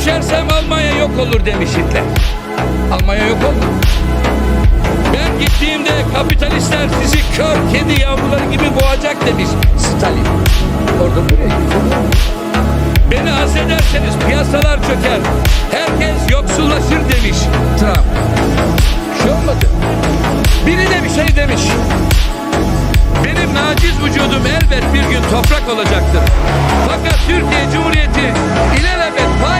düşersem Almanya yok olur demiş Hitler. Almanya yok olur. Ben gittiğimde kapitalistler sizi kör kedi yavruları gibi boğacak demiş Stalin. Orada buraya Beni azlederseniz piyasalar çöker. Herkes yoksullaşır demiş Trump. Bir şey olmadı. Biri de bir şey demiş. Benim naciz vücudum elbet bir gün toprak olacaktır. Fakat Türkiye Cumhuriyeti ilelebet pay